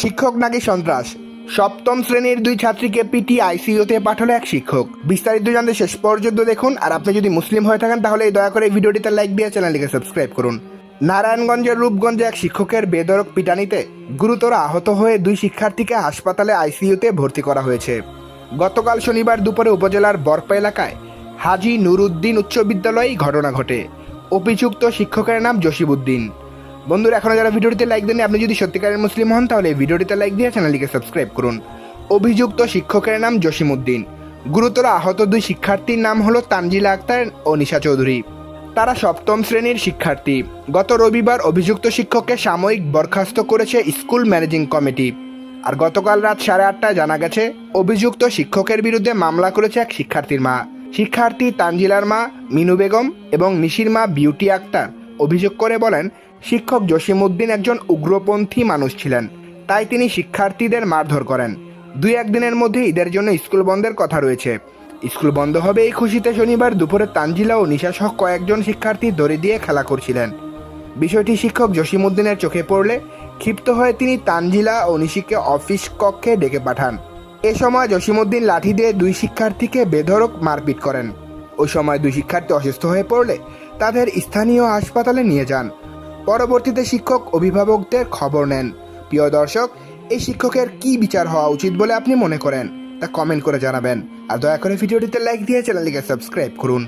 শিক্ষক নাকি সন্ত্রাস? সপ্তম শ্রেণির দুই ছাত্রীকে পিটি আইসিইউতে পাঠালো এক শিক্ষক। বিস্তারিত জানতে শেষ পর্যন্ত দেখুন, আর আপনি যদি মুসলিম হয়ে থাকেন, তাহলে দয়া করে ভিডিওটিতে লাইক দিয়ে চ্যানেলটিকে সাবস্ক্রাইব করুন। নারায়ণগঞ্জের রূপগঞ্জে এক শিক্ষকের বেদরক পিটানিতে গুরুতর আহত হয়ে দুই শিক্ষার্থীকে হাসপাতালে আইসিইউতে ভর্তি করা হয়েছে। গতকাল শনিবার দুপুরে উপজেলার বরপা এলাকায় হাজি নুরুদ্দিন উচ্চ বিদ্যালয়ে ঘটনা ঘটে। অভিযুক্ত শিক্ষকের নাম জসিবুদ্দিন বন্ধুরা, এখনও যারা ভিডিওটিতে লাইক দেননি, আপনি যদি সত্যিকারের মুসলিম হন, তাহলে ভিডিওটিতে লাইক দিয়ে চ্যানেলটিকে সাবস্ক্রাইব করুন। অভিযুক্ত শিক্ষকের নাম জসিমুদ্দিন গুরুতর আহত দুই শিক্ষার্থীর নাম হলো তানজিলা আক্তার ও নিশা চৌধুরী। তারা সপ্তম শ্রেণির শিক্ষার্থী। গত রবিবার অভিযুক্ত শিক্ষককে সাময়িক বরখাস্ত করেছে স্কুল ম্যানেজিং কমিটি। আর গতকাল রাত সাড়ে আটটায় জানা গেছে, অভিযুক্ত শিক্ষকের বিরুদ্ধে মামলা করেছে এক শিক্ষার্থীর মা। শিক্ষার্থী তানজিলার মা মিনু বেগম এবং নিশির মা বিউটি আক্তার। অভিযোগ করে বলেন, শিক্ষক জসিমউদ্দিন একজন উগ্রপন্থী মানুষ ছিলেন, তাই তিনি শিক্ষার্থীদের মারধর করেন। দুই একদিনের মধ্যে ঈদের জন্য স্কুল বন্ধের কথা রয়েছে। স্কুল বন্ধ হবে এই খুশিতে শনিবার দুপুরে তানজিলা ও নিশাসহ কয়েকজন শিক্ষার্থী দড়ি দিয়ে খেলা করছিলেন। বিষয়টি শিক্ষক জসিমউদ্দিনের চোখে পড়লে ক্ষিপ্ত হয়ে তিনি তানজিলা ও নিশিকে অফিস কক্ষে ডেকে পাঠান। এ সময় জসিমউদ্দিন লাঠি দিয়ে দুই শিক্ষার্থীকে বেধরক মারপিট করেন। ওই সময় দুই শিক্ষার্থী অসুস্থ হয়ে পড়লে তাদের স্থানীয় হাসপাতালে নিয়ে যান। পরবর্তীতে শিক্ষক অভিভাবকদের খবর নেন। প্রিয় দর্শক, এই শিক্ষকের কি বিচার হওয়া উচিত বলে আপনি মনে করেন? তা কমেন্ট করে জানাবেন। আর দয়া করে ভিডিওটিতে লাইক দিয়ে চ্যানেলটিকে সাবস্ক্রাইব করুন।